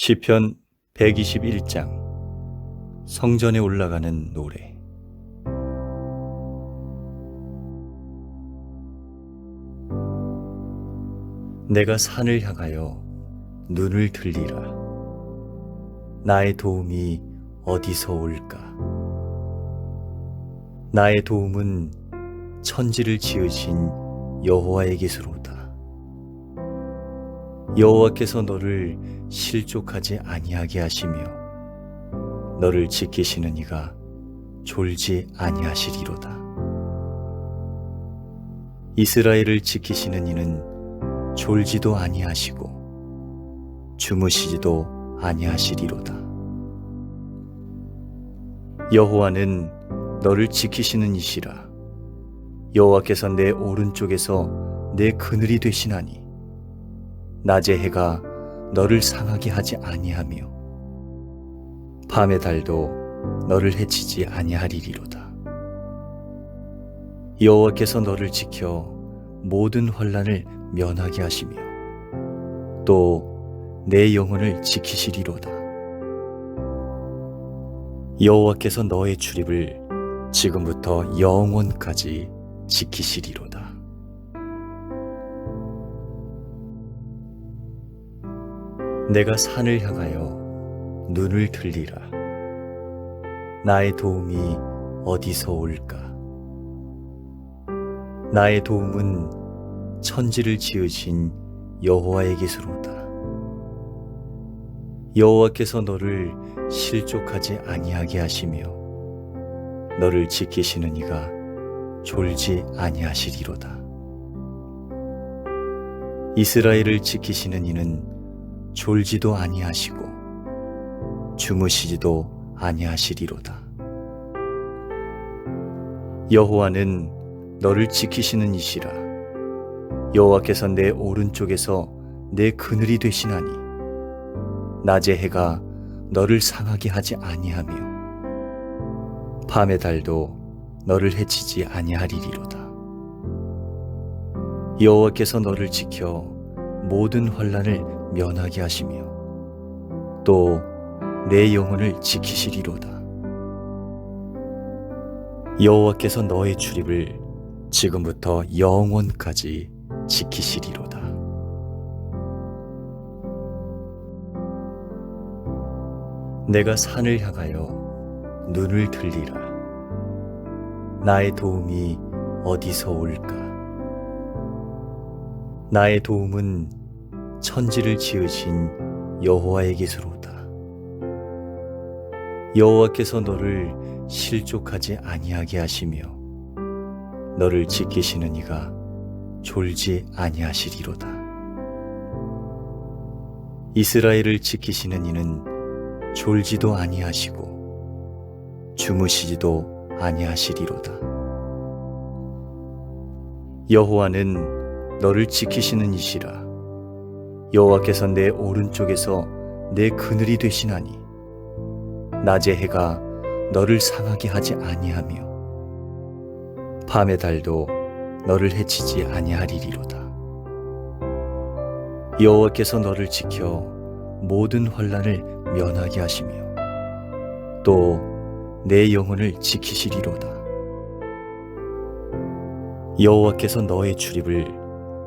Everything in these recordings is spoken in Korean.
시편 121장. 성전에 올라가는 노래. 내가 산을 향하여 눈을 들리라. 나의 도움이 어디서 올까? 나의 도움은 천지를 지으신 여호와에게서로다 여호와께서 너를 실족하지 아니하게 하시며 너를 지키시는 이가 졸지 아니하시리로다. 이스라엘을 지키시는 이는 졸지도 아니하시고 주무시지도 아니하시리로다. 여호와는 너를 지키시는 이시라. 여호와께서 내 오른쪽에서 내 그늘이 되시나니 낮의 해가 너를 상하게 하지 아니하며 밤의 달도 너를 해치지 아니하리리로다. 여호와께서 너를 지켜 모든 환란을 면하게 하시며 또 내 영혼을 지키시리로다. 여호와께서 너의 출입을 지금부터 영원까지 지키시리로다. 내가 산을 향하여 눈을 들리라. 나의 도움이 어디서 올까? 나의 도움은 천지를 지으신 여호와에게서로다. 여호와께서 너를 실족하지 아니하게 하시며 너를 지키시는 이가 졸지 아니하시리로다. 이스라엘을 지키시는 이는 졸지도 아니하시고 주무시지도 아니하시리로다. 여호와는 너를 지키시는 이시라. 여호와께서 내 오른쪽에서 내 그늘이 되시나니 낮의 해가 너를 상하게 하지 아니하며 밤의 달도 너를 해치지 아니하리리로다. 여호와께서 너를 지켜 모든 환란을 면하게 하시며 또 내 영혼을 지키시리로다. 여호와께서 너의 출입을 지금부터 영원까지 지키시리로다. 내가 산을 향하여 눈을 들리라. 나의 도움이 어디서 올까? 나의 도움은 천지를 지으신 여호와에게서로다. 여호와께서 너를 실족하지 아니하게 하시며 너를 지키시는 이가 졸지 아니하시리로다. 이스라엘을 지키시는 이는 졸지도 아니하시고 주무시지도 아니하시리로다. 여호와는 너를 지키시는 이시라. 여호와께서 내 오른쪽에서 내 그늘이 되시나니 낮의 해가 너를 상하게 하지 아니하며 밤의 달도 너를 해치지 아니하리리로다. 여호와께서 너를 지켜 모든 환란을 면하게 하시며 또 내 영혼을 지키시리로다. 여호와께서 너의 출입을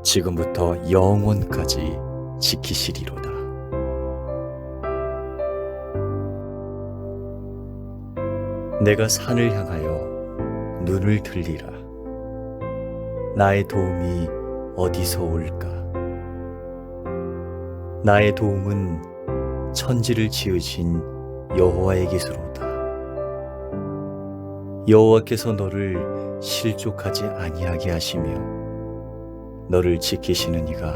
지금부터 영원까지 지키시리로다. 내가 산을 향하여 눈을 들리라. 나의 도움이 어디서 올까? 나의 도움은 천지를 지으신 여호와에게서로다. 여호와께서 너를 실족하지 아니하게 하시며 너를 지키시는 이가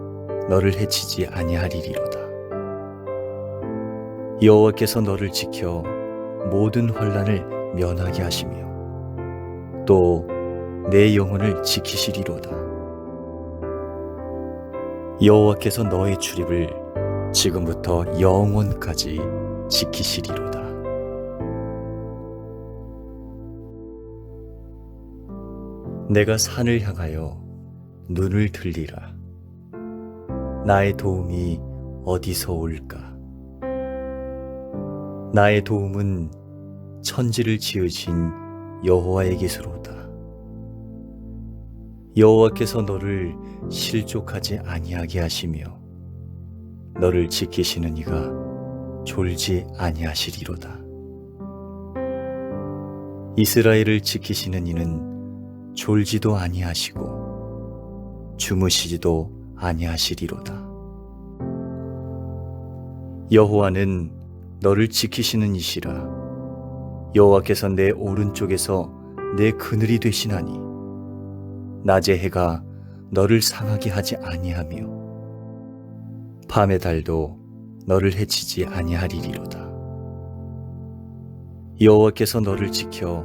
너를 해치지 아니하리리로다. 여호와께서 너를 지켜 모든 환란을 면하게 하시며 또 내 영혼을 지키시리로다. 여호와께서 너의 출입을 지금부터 영원까지 지키시리로다. 내가 산을 향하여 눈을 들리라. 나의 도움이 어디서 올까? 나의 도움은 천지를 지으신 여호와에게서로다. 여호와께서 너를 실족하지 아니하게 하시며 너를 지키시는 이가 졸지 아니하시리로다. 이스라엘을 지키시는 이는 졸지도 아니하시고 주무시지도 아니하시리로다. 여호와는 너를 지키시는 이시라. 여호와께서 내 오른쪽에서 내 그늘이 되시나니 낮의 해가 너를 상하게 하지 아니하며 밤의 달도 너를 해치지 아니하리리로다. 여호와께서 너를 지켜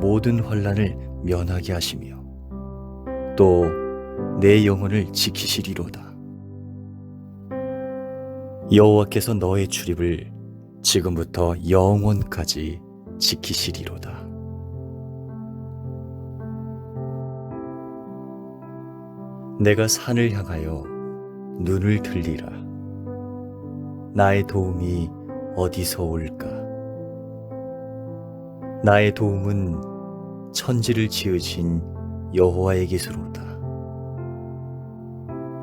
모든 환란을 면하게 하시며 또 내 영혼을 지키시리로다. 여호와께서 너의 출입을 지금부터 영원까지 지키시리로다. 내가 산을 향하여 눈을 들리라. 나의 도움이 어디서 올까? 나의 도움은 천지를 지으신 여호와에게서로다.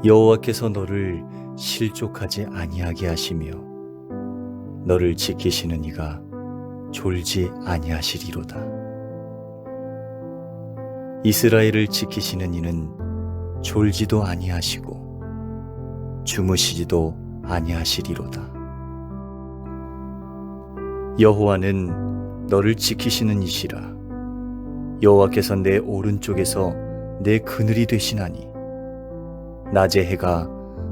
여호와께서 너를 실족하지 아니하게 하시며 너를 지키시는 이가 졸지 아니하시리로다. 이스라엘을 지키시는 이는 졸지도 아니하시고 주무시지도 아니하시리로다. 여호와는 너를 지키시는 이시라. 여호와께서 내 오른쪽에서 내 그늘이 되시나니 낮의 해가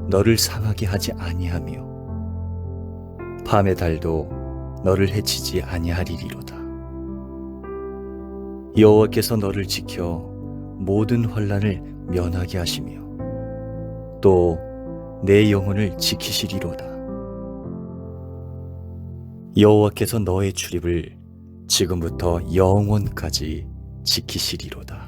너를 상하게 하지 아니하며 밤의 달도 너를 해치지 아니하리리로다. 여호와께서 너를 지켜 모든 환란을 면하게 하시며 또 내 영혼을 지키시리로다. 여호와께서 너의 출입을 지금부터 영원까지 지키시리로다.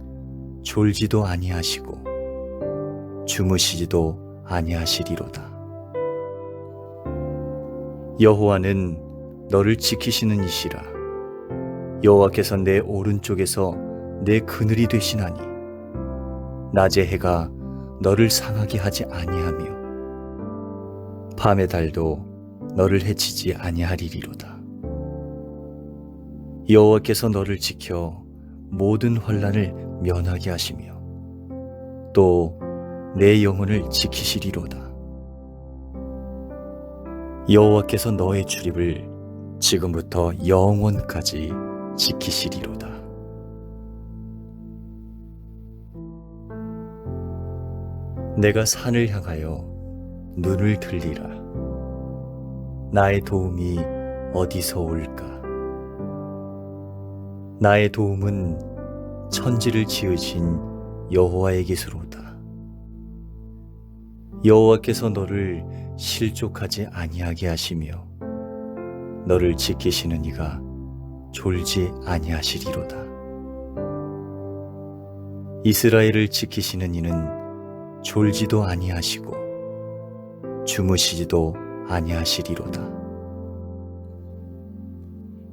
졸지도 아니하시고 주무시지도 아니하시리로다. 여호와는 너를 지키시는 이시라. 여호와께서 내 오른쪽에서 내 그늘이 되시나니 낮의 해가 너를 상하게 하지 아니하며 밤의 달도 너를 해치지 아니하리리로다. 여호와께서 너를 지켜 모든 환란을 면하게 하시며 또 내 영혼을 지키시리로다. 여호와께서 너의 출입을 지금부터 영원까지 지키시리로다. 내가 산을 향하여 눈을 들리라. 나의 도움이 어디서 올까? 나의 도움은 천지를 지으신 여호와에게서로다. 여호와께서 너를 실족하지 아니하게 하시며 너를 지키시는 이가 졸지 아니하시리로다. 이스라엘을 지키시는 이는 졸지도 아니하시고 주무시지도 아니하시리로다.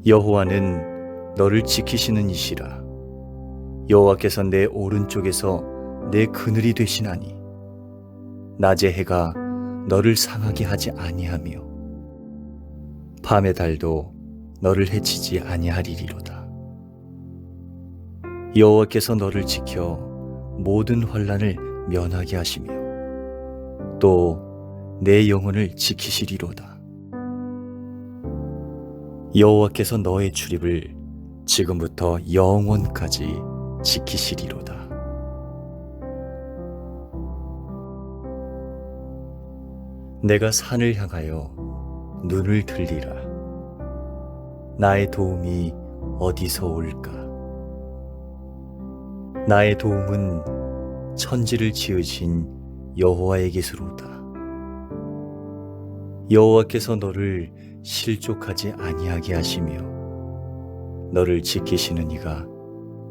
여호와는 너를 지키시는 이시라. 여호와께서 내 오른쪽에서 내 그늘이 되시나니 낮의 해가 너를 상하게 하지 아니하며 밤의 달도 너를 해치지 아니하리리로다. 여호와께서 너를 지켜 모든 환란을 면하게 하시며 또 내 영혼을 지키시리로다. 여호와께서 너의 출입을 지금부터 영원까지 지키시리로다. 내가 산을 향하여 눈을 들리라. 나의 도움이 어디서 올까? 나의 도움은 천지를 지으신 여호와에게서로다. 여호와께서 너를 실족하지 아니하게 하시며 너를 지키시는 이가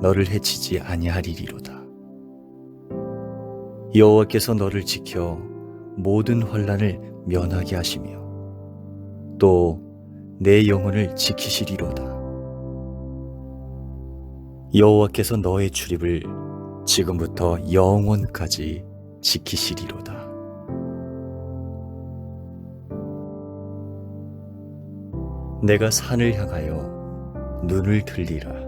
너를 해치지 아니하리리로다. 여호와께서 너를 지켜 모든 환란을 면하게 하시며 또 내 영혼을 지키시리로다. 여호와께서 너의 출입을 지금부터 영원까지 지키시리로다. 내가 산을 향하여 눈을 들리라.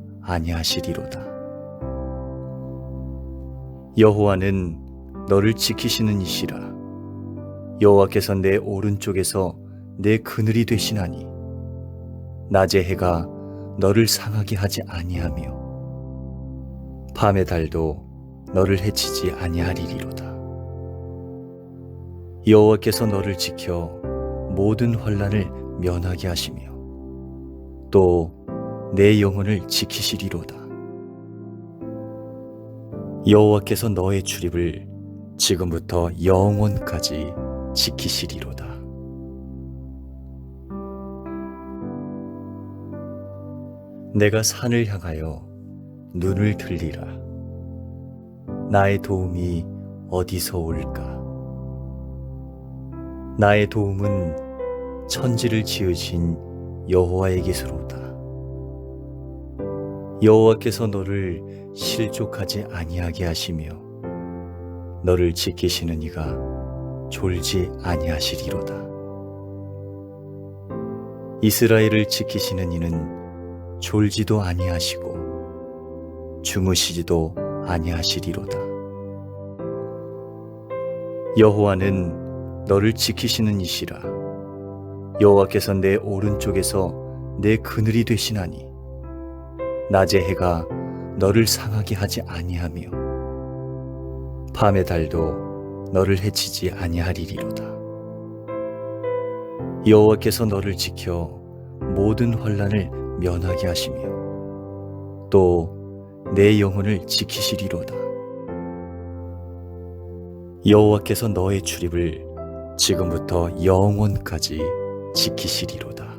아니하시리로다. 여호와는 너를 지키시는 이시라. 여호와께서 내 오른쪽에서 내 그늘이 되시나니 낮의 해가 너를 상하게 하지 아니하며 밤의 달도 너를 해치지 아니하리리로다. 여호와께서 너를 지켜 모든 환란을 면하게 하시며 또 내 영혼을 지키시리로다. 여호와께서 너의 출입을 지금부터 영원까지 지키시리로다. 내가 산을 향하여 눈을 들리라. 나의 도움이 어디서 올까? 나의 도움은 천지를 지으신 여호와에게서로다. 여호와께서 너를 실족하지 아니하게 하시며 너를 지키시는 이가 졸지 아니하시리로다. 이스라엘을 지키시는 이는 졸지도 아니하시고 주무시지도 아니하시리로다. 여호와는 너를 지키시는 이시라. 여호와께서 내 오른쪽에서 내 그늘이 되시나니 낮의 해가 너를 상하게 하지 아니하며 밤의 달도 너를 해치지 아니하리리로다. 여호와께서 너를 지켜 모든 환란을 면하게 하시며 또 내 영혼을 지키시리로다. 여호와께서 너의 출입을 지금부터 영원까지 지키시리로다.